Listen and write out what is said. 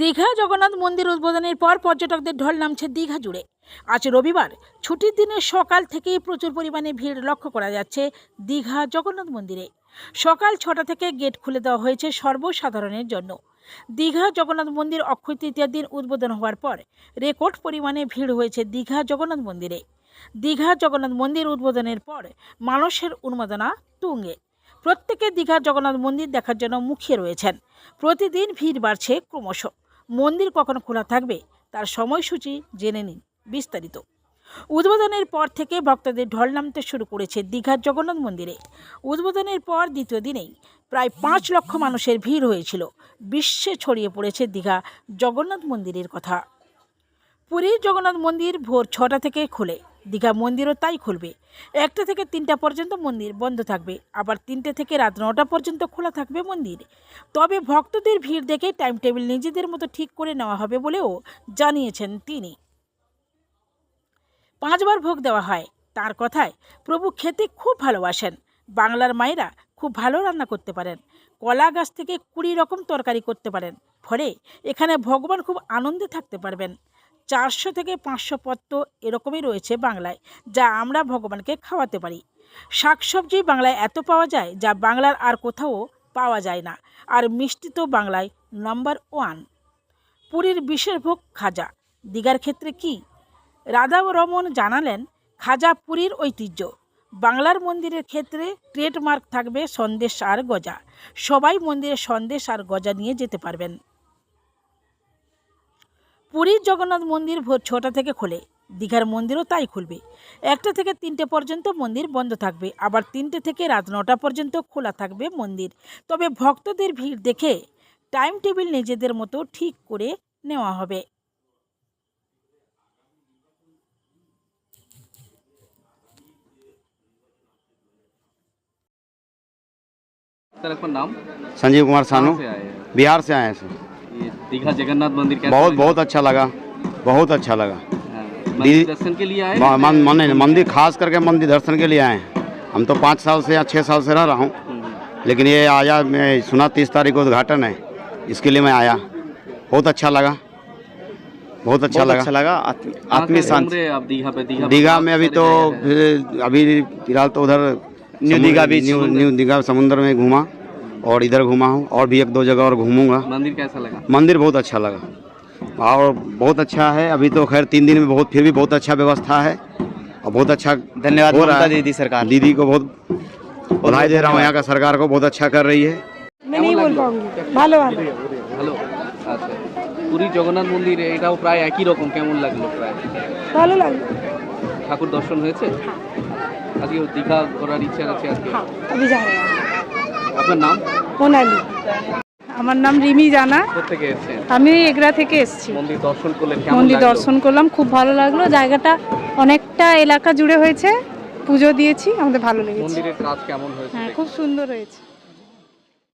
দীঘা জগন্নাথ মন্দির উদ্বোধনের পর পর্যটকদের ঢল নামছে দীঘা জুড়ে। আজ রবিবার, ছুটির দিনে সকাল থেকেই প্রচুর পরিমাণে ভিড় লক্ষ্য করা যাচ্ছে দীঘা জগন্নাথ মন্দিরে। সকাল ছটা থেকে গেট খুলে দেওয়া হয়েছে সর্বসাধারণের জন্য। দীঘা জগন্নাথ মন্দির অক্ষয় তৃতীয়ার দিন উদ্বোধন হওয়ার পর রেকর্ড পরিমাণে ভিড় হয়েছে দীঘা জগন্নাথ মন্দিরে। দীঘা জগন্নাথ মন্দির উদ্বোধনের পর মানুষের উন্মাদনা তুঙ্গে। প্রত্যেকে দীঘা জগন্নাথ মন্দির দেখার জন্য মুখিয়ে রয়েছেন। প্রতিদিন ভিড় বাড়ছে ক্রমশ। মন্দির কখন খোলা থাকবে? তার সময়সূচি জেনে নিন বিস্তারিত। উদ্বোধনের পর থেকে ভক্তদের ঢল নামতে শুরু করেছে দীঘার জগন্নাথ মন্দিরে। উদ্বোধনের পর দ্বিতীয় দিনেই প্রায় পাঁচ লক্ষ মানুষের ভিড় হয়েছিল। বিশ্বে ছড়িয়ে পড়েছে দীঘা জগন্নাথ মন্দিরের কথা। পুরীর জগন্নাথ মন্দির ভোর ছটা থেকে খোলে। দীঘা মন্দিরও তাই খুলবে। একটা থেকে তিনটা পর্যন্ত মন্দির বন্ধ থাকবে। আবার তিনটে থেকে রাত নটা পর্যন্ত খোলা থাকবে মন্দির। তবে ভক্তদের ভিড় দেখে টাইম টেবিল নিজেদের মতো ঠিক করে নেওয়া হবে বলেও জানিয়েছেন তিনি। পাঁচবার ভোগ দেওয়া হয়। তার কথায় প্রভু খেতে খুব ভালোবাসেন। বাংলার মায়েরা খুব ভালো রান্না করতে পারেন। কলা গাছ থেকে কুড়ি রকম তরকারি করতে পারেন। ফলে এখানে ভগবান খুব আনন্দে থাকতে পারবেন। চারশো থেকে পাঁচশো পত্র এরকমই রয়েছে বাংলায়, যা আমরা ভগবানকে খাওয়াতে পারি। শাকসবজি বাংলায় এত পাওয়া যায়, যা বাংলার আর কোথাও পাওয়া যায় না, আর মিষ্টি তো বাংলায় নম্বর ওয়ান পুরীর বিশেষ ভোগ খাজা, দীঘার ক্ষেত্রে কি? রাধা রমন জানালেন, খাজা পুরীর ঐতিহ্য। বাংলার মন্দিরের ক্ষেত্রে ট্রেডমার্ক থাকবে সন্দেশ আর গজা। সবাই মন্দিরে সন্দেশ আর গজা নিয়ে যেতে পারবেন। পুরীর জগন্নাথ মন্দির ভোর ছটা থেকে খোলে দীঘার মন্দিরও তাই খুলবে একটা থেকে তিনটে পর্যন্ত মন্দির বন্ধ থাকবে আবার তিনটে থেকে রাত নটা পর্যন্ত খোলা থাকবে মন্দির তবে ভক্তদের ভিড় দেখে টাইম টেবিল নিজেদের মতো ঠিক করে নেওয়া হবে सर आपका नाम संजीव कुमार सानू कहाँ से आए हैं बिहार से आए हैं सर ये दीघा जगन्नाथ मंदिर कैसा बहुत बहुत अच्छा लगा बहुत अच्छा लगा। हाँ, मंदिर दर्शन के लिए आए? मन- मन- मंदिर खास करके मंदिर दर्शन के लिए आए। हैं हम तो पाँच साल से या छः साल से रह रहा हूँ। हम्म, लेकिन ये आया मैं सुना तीस तारीख को उद्घाटन है। इसके लिए मैं आया। बहुत अच्छा लगा। बहुत अच्छा बहुत लगा। अच्छा लगा। आत्म- शांति दीघा पे दीघा दीघा में अभी तो फिर- अभी फ़िलहाल तो उधर new Digha beach, new new Digha समुद्र में घूमा। और इधर घूमा हूँ और भी एक दो जगह और घूमूंगा मंदिर कैसा लगा मंदिर बहुत अच्छा लगा और बहुत अच्छा है अभी तो खैर तीन दिन में बहुत फिर भी बहुत अच्छा व्यवस्था है और बहुत अच्छा धन्यवाद हो रहा ममता है। दीदी सरकार दीदी को बहुत बधाई दे रहा हूँ यहाँ का सरकार को बहुत अच्छा कर रही है मैं नहीं बोल पाऊंगी ভালো ভালো ভালো আচ্ছা পুরী জগন্নাথ মন্দির এটাও প্রায় একই রকম কেমন লাগলো প্রায় ভালো লাগলো ঠাকুর দর্শন হয়েছে আজকে দীঘা ঘোরার ইচ্ছা আছে আজকে हाँ अभी जा रहे हैं আপনার নাম? মোনালি। আমার নাম রিমি জানা। আমি এগরা থেকে এসেছি। মন্দির দর্শন করলাম খুব ভালো লাগল। জায়গাটা অনেকটা এলাকা জুড়ে হয়েছে। পুজো দিয়েছি আমাদের ভালো লেগেছে। হ্যাঁ খুব সুন্দর হয়েছে।